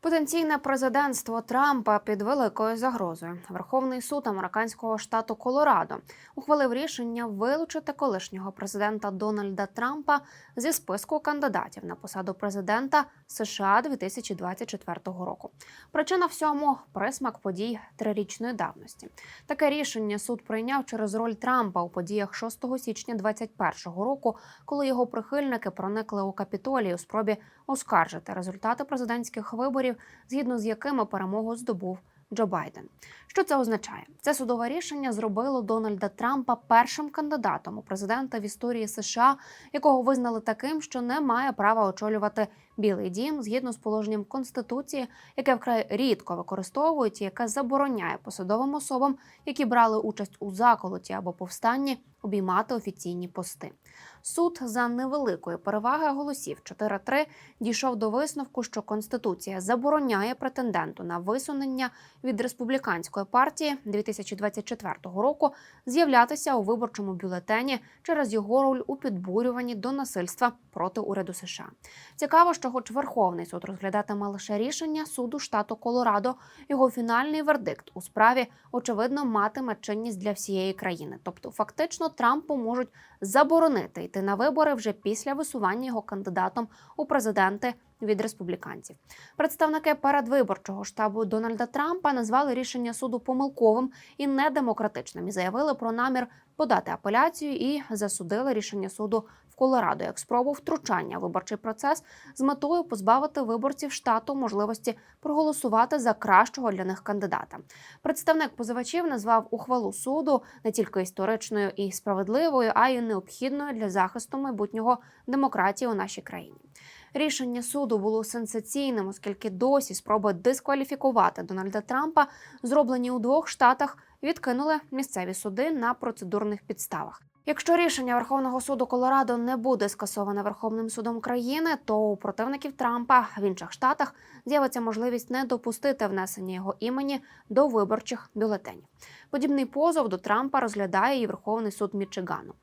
Потенційне президентство Трампа під великою загрозою. Верховний суд американського штату Колорадо ухвалив рішення вилучити колишнього президента Дональда Трампа зі списку кандидатів на посаду президента США 2024 року. Причина всьому присмак подій трирічної давності. Таке рішення суд прийняв через роль Трампа у подіях 6 січня 2021 року, коли його прихильники проникли у капітолій у спробі оскаржити результати президентських виборів, згідно з якими перемогу здобув Джо Байден. Що це означає? Це судове рішення зробило Дональда Трампа першим кандидатом у президента в історії США, якого визнали таким, що не має права очолювати Білий Дім згідно з положенням Конституції, яке вкрай рідко використовують і яке забороняє посадовим особам, які брали участь у заколоті або повстанні, обіймати офіційні пости. Суд за невеликої переваги голосів 4-3 дійшов до висновку, що Конституція забороняє претенденту на висунення від республіканської партії 2024 року з'являтися у виборчому бюлетені через його роль у підбурюванні до насильства проти уряду США. Цікаво, що, хоч Верховний суд розглядатиме лише рішення суду штату Колорадо, його фінальний вердикт у справі очевидно матиме чинність для всієї країни. Тобто, фактично, Трампу можуть заборонити йти на вибори вже після висування його кандидатом у президенти від республіканців. Представники передвиборчого штабу Дональда Трампа назвали рішення суду помилковим і недемократичним і заявили про намір подати апеляцію і засудили рішення суду в Колорадо як спробу втручання в виборчий процес з метою позбавити виборців штату можливості проголосувати за кращого для них кандидата. Представник позивачів назвав ухвалу суду не тільки історичною і справедливою, а й необхідною для захисту майбутнього демократії у нашій країні. Рішення суду було сенсаційним, оскільки досі спроби дискваліфікувати Дональда Трампа, зроблені у двох штатах, відкинули місцеві суди на процедурних підставах. Якщо рішення Верховного суду Колорадо не буде скасоване Верховним судом країни, то у противників Трампа в інших штатах з'явиться можливість не допустити внесення його імені до виборчих бюлетенів. Подібний позов до Трампа розглядає і Верховний суд Мічигану.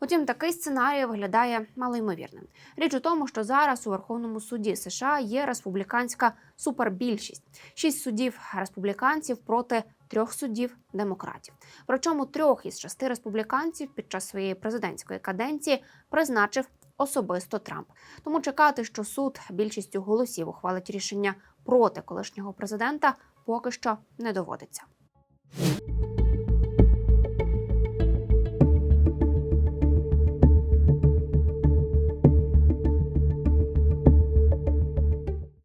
Утім, такий сценарій виглядає малоймовірним. Річ у тому, що зараз у Верховному суді США є республіканська супербільшість: шість суддів республіканців проти трьох суддів демократів. Причому трьох із шести республіканців під час своєї президентської каденції призначив особисто Трамп. Тому чекати, що суд більшістю голосів ухвалить рішення проти колишнього президента, поки що не доводиться.